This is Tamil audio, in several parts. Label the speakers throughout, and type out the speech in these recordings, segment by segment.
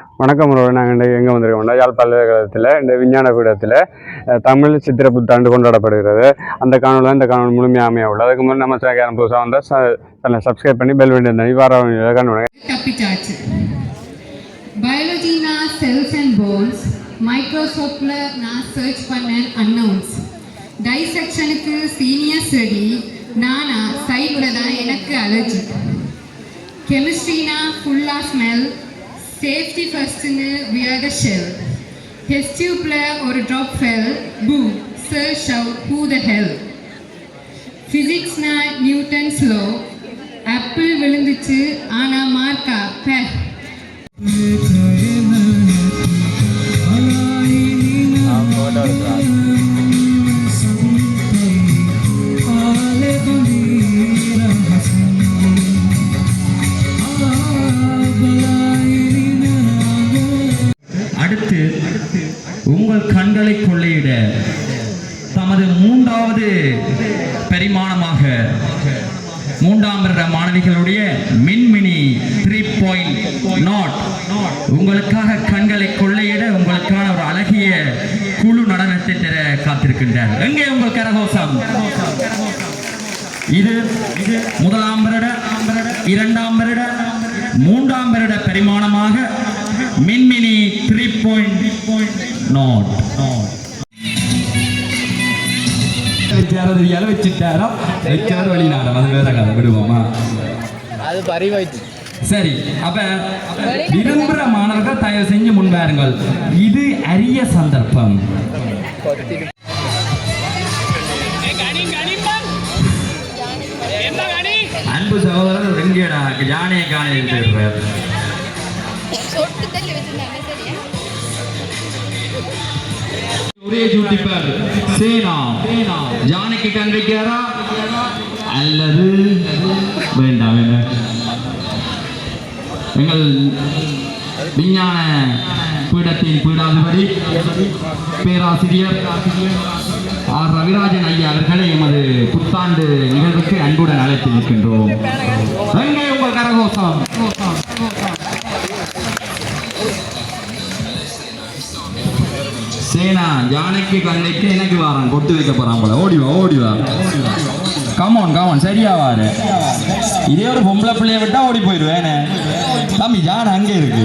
Speaker 1: வணக்கம் உறவு நாங்கள் இன்றைக்கு எங்கே வந்திருக்கோம்னா யாழ் பல்கலைக்கழகத்தில் இந்த விஞ்ஞான பீடத்தில் தமிழ் சித்திர புத்தாண்டு கொண்டாடப்படுகிறது. அந்த காணொலியில் இந்த காணொலி முழுமையாக அமைய உள்ளது. அதுக்கு முன்னாடி நம்ம சேகரம் புதுசாக வந்தால் சேனலை சப்ஸ்கிரைப் பண்ணி பெல் வேண்டிய இவ்வாறு காணொலி
Speaker 2: தப்பிச்சாச்சு. பயாலஜினா செல்ஸ் அண்ட் போன்ஸ் மைக்ரோசாஃப்டில் நான் சர்ச் பண்ணேன் அன்னவுன்ஸ் டைசெக்ஷனுக்கு சீனியர் ஸ்டடி நானா சைடில் தான் எனக்கு அலர்ஜி கெமிஸ்ட்ரினா ஃபுல்லாக smell safety ஃபர்ஸ்ட்டுன்னு wear the shell test டியூப்பில் ஒரு ட்ராப் ஃபெல் பூ sir show who the Hell ஃபிசிக்ஸ்னா Newton's low apple விழுந்துச்சு ஆனா மார்க்கா பே
Speaker 3: உங்கள் கொள்ளையிட தமது மூன்றாவது பரிமாணமாக மூன்றாம் வருட மாணவிகளுடைய மின்மினி த்ரீ பாயிண்ட் நாட் உங்களுக்காக கண்களை கொள்ளையிட உங்களுக்கான ஒரு அழகிய குழு நடனத்தை தர காத்திருக்கின்றார். எங்கே உங்கள் கரகோசம்? இது இது முதலாம் வருட இரண்டாம் வருட மூன்றாம் வருட பரிமாணமாக மின்மினி த்ரீ பாயிண்ட் நாட் வச்சாரது இலை வச்சுட்டாரா வச்சாரு வெளிநாடம் அது வேற கதை விடுவோமா
Speaker 4: அது பரிவாயிடுச்சு
Speaker 3: சரி அப்ப விரும்புகிற மாணவர்கள் தயவு செஞ்சு முன்வாருங்கள் இது அரிய சந்தர்ப்பம் அன்பு சகோதரர் எங்கேடா யானையை காணையில் தேடுறார் ஜூட்டிப்பர் சேனா. ஜானகி கண் வைக்கிறாரா அல்லது வேண்டாம் வேண்டாம். எங்கள் விஞ்ஞான பீடத்தின் பீடாதிபதி பேராசிரியர் ஆர். ரவிராஜன் ஐயா அவர்களை எமது புத்தாண்டு நிகழ்வுக்கு அன்புடன் அழைத்து நிற்கின்றோம். எங்கே உங்கள் கரகோசம் சேனா ஜானகி கண்ணைக்கு எனக்கு வாரான் கொட்டு வைக்க போறான் போல. ஓடி வா ஓடி வா கமான் கமான் சரியா வாரு. இதே ஒரு பொம்பளை பிள்ளைய விட்டா ஓடி போயிடுவேன். தம்பி ஜான அங்கே இருக்கு.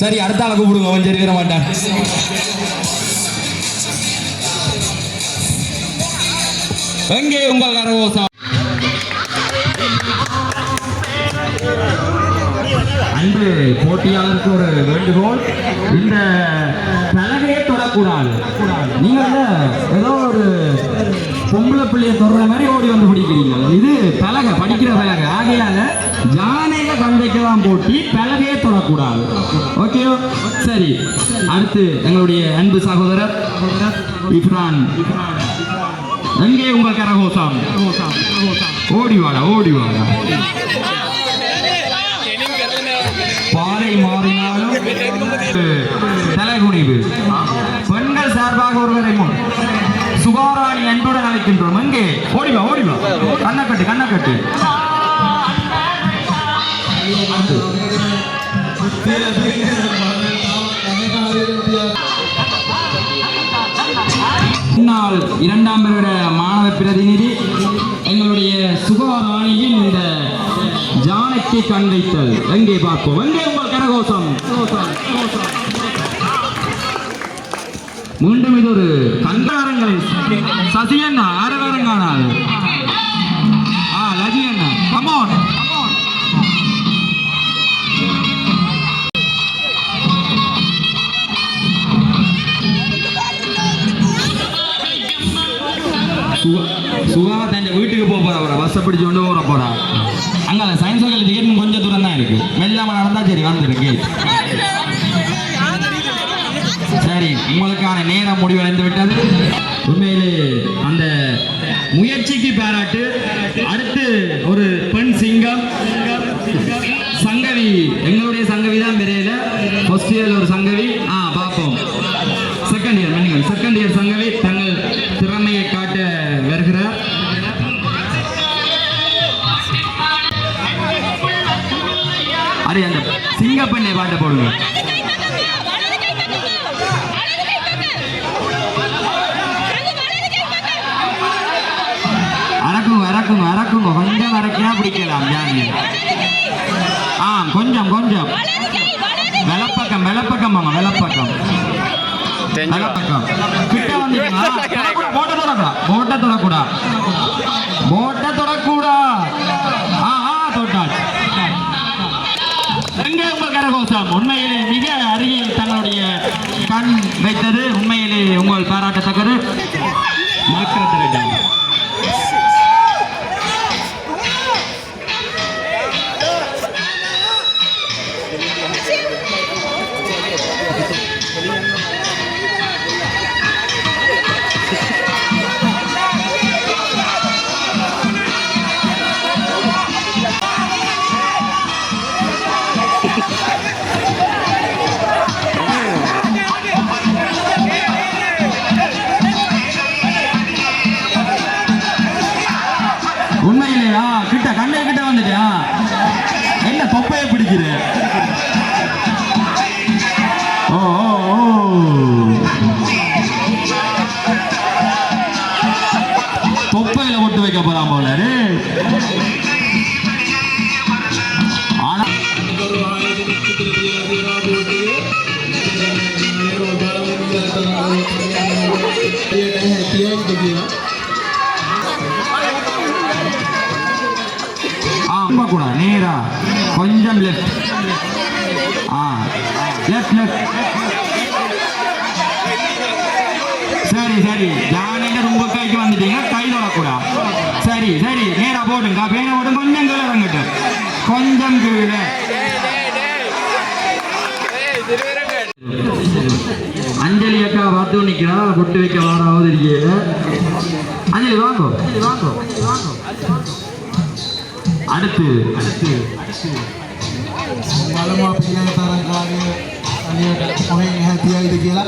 Speaker 3: சரி அடுத்த ஆளை கூப்பிடுங்க அவன் சரி மாட்டேன். எங்கே உங்கள் கரகோசம்? அன்பு போட்டியாளருக்கு ஒரு வேண்டுகோள். இந்த பலகையை தொடக்கூடாது. நீங்க ஏதோ ஒரு பொம்பளை பிள்ளைய தொடர மாதிரி ஓடி வந்து பிடிக்கிறீங்க. இது பலகை படிக்கிற பலகை ஆகையால ஜானையில கண்டைக்கெல்லாம் போட்டி பலகையை தொடக்கூடாது. ஓகே சரி. அடுத்து எங்களுடைய அன்பு சகோதரர் இப்ரான். எங்கே உங்கள் கரகோசாம் ஓடி வாடா ஓடி வாடா. தலைகுனிவு. பெண்கள் சார்பாக ஒருவரை முன் சுகாராணி அன்புடன் அழைக்கின்றோம். எங்கே? ஓடிவா ஓடிவா. கண்ணக்கட்டு கண்ணக்கட்டு. முன்னாள் இரண்டாம் வருட மாணவ பிரதிநிதி எங்களுடைய சுகாராணியின் இந்த ஜானகி கண் வைத்தல். எங்கே பார்ப்போம்? எங்கே? உங்கள் மீண்டும் இது ஒரு கண்டாரங்கள் சசியண்ணா ஆரவாரங்கானால். ஆ லஜி அண்ணா கமான் சுகா தன் வீட்டுக்கு போக போறா போறா பஸ்ஸை பிடிச்சு கொண்டு போற போறா. அங்க சயின்ஸ் காலேஜ் கேட்டு கொஞ்சம் தூரம் தான் இருக்கு. மெல்லாம நடந்தா சரி வந்துருக்கு சரி உங்களுக்கான நேரம் முடிவடைந்து விட்டது உண்மையிலே அந்த முயற்சிக்கு பாராட்டு. கொஞ்சம் அறக்கினா பிடிக்கலாம் ஜானி ஆ கொஞ்சம் கொஞ்சம். வெளப்பக்கம் வெளப்பக்கம் வாங்க வெளப்பக்கம். வெளப்பக்கம். கிட்ட வந்தீங்கன்னா போட்ட தொடக்கூடா போட்ட தொடக்கூடா. போட்ட தொடக்கூடா. ஆ ஆ எங்கே உங்கள் கரகோஷம். உண்மையிலே மிக அருகில் வந்துட்டியா கிட்ட கண்ணை கிட்ட வந்துட்டியா என்ன தொப்பைய பிடிக்கிற ஓ ஓ, தொப்பையில ஒட்டு வைக்க போறான் போல டேய். ஆனா போகக்கூடாது நேரா கொஞ்சம் லெஃப்ட் ஆ லெஃப்ட் லெஃப்ட் சரி சரி. ஜானிங்க ரொம்ப கைக்கு வந்துட்டீங்க. கை தொடக்கூடா சரி சரி. நேரா போடுங்க பேனை போட்டு கொஞ்சம் கீழே இறங்கட்டு. கொஞ்சம் கீழே. அஞ்சலி அக்கா பார்த்து நிக்கிறா. பொட்டு வைக்க வாராவது இருக்கீங்க அஞ்சலி வாங்கோ அஞ்சலி வாங்கோ. வாங்கோ அடுத்து அடுத்து
Speaker 5: බලමු අපි ඊළඟ තරගකාරය අලියට කොහෙන් එහා තියයිද කියලා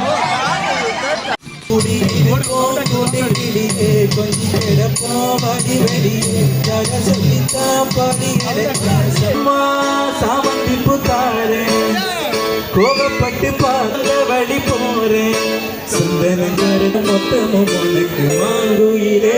Speaker 4: குடியில் போட குடியிலே
Speaker 5: கொஞ்சம் கிடப்பாடி வெளியே ஜக சொல்லித்தான் படியிலே அம்மா
Speaker 1: சாமந்தி புத்தாரே
Speaker 6: கோபப்பட்டு பார்த்த வழி போறேன் சுந்தரன் மொத்தமும் உனக்கு மாங்குயிலே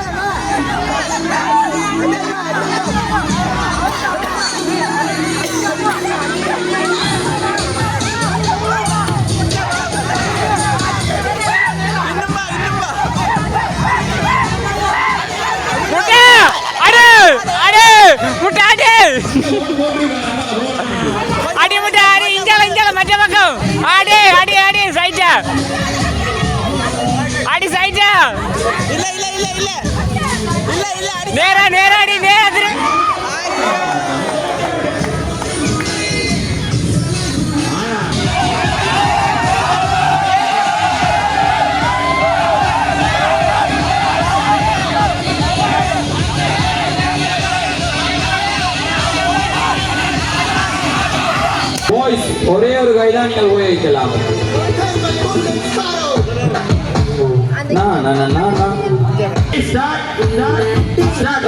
Speaker 4: அடி சைட்டா
Speaker 6: இல்ல இல்ல இல்ல இல்ல. இல்ல இல்ல அடி.
Speaker 4: நேரா நேரா அடி நேரா திரு
Speaker 3: பாய்ஸ் ஒரே ஒரு கை தான் நீங்கள் உபயோகிக்கலாம்.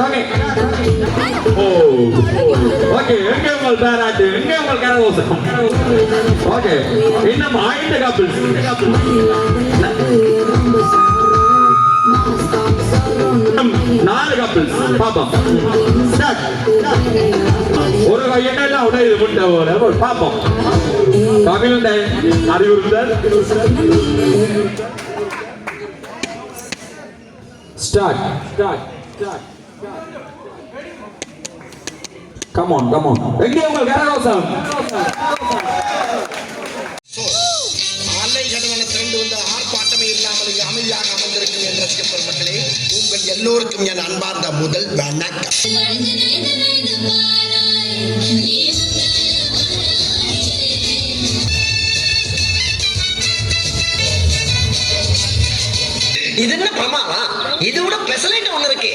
Speaker 3: ஓகே ஓ ஓகே எங்க உங்கள் பாராட்டு? எங்க உங்கள் கரகோசம் ஓகே இன்னும் ஐந்து கப்பிள்ஸ் நாலு கப்பிள்ஸ் பாப்போம் ஒரு கையெல்லாம் உடையுது? முட்டை போல. பாப்போம் தமிழ் அறிவுறுத்தல். Start start start come on come on எங்கே உங்கள் கரகோசம்
Speaker 7: அலை கடலான திரண்டு வந்த ஆர்ப்பாட்டமே இல்லாமல் இங்கு அமைதியாக அமர்ந்திருக்கும் என் ரசிக பெருமக்களே உங்கள் எல்லோருக்கும் என் அன்பார்ந்த முதல் வணக்கம். இது என்ன பிரமாவா இது விட பெசலைட் ஒண்ணு இருக்கு.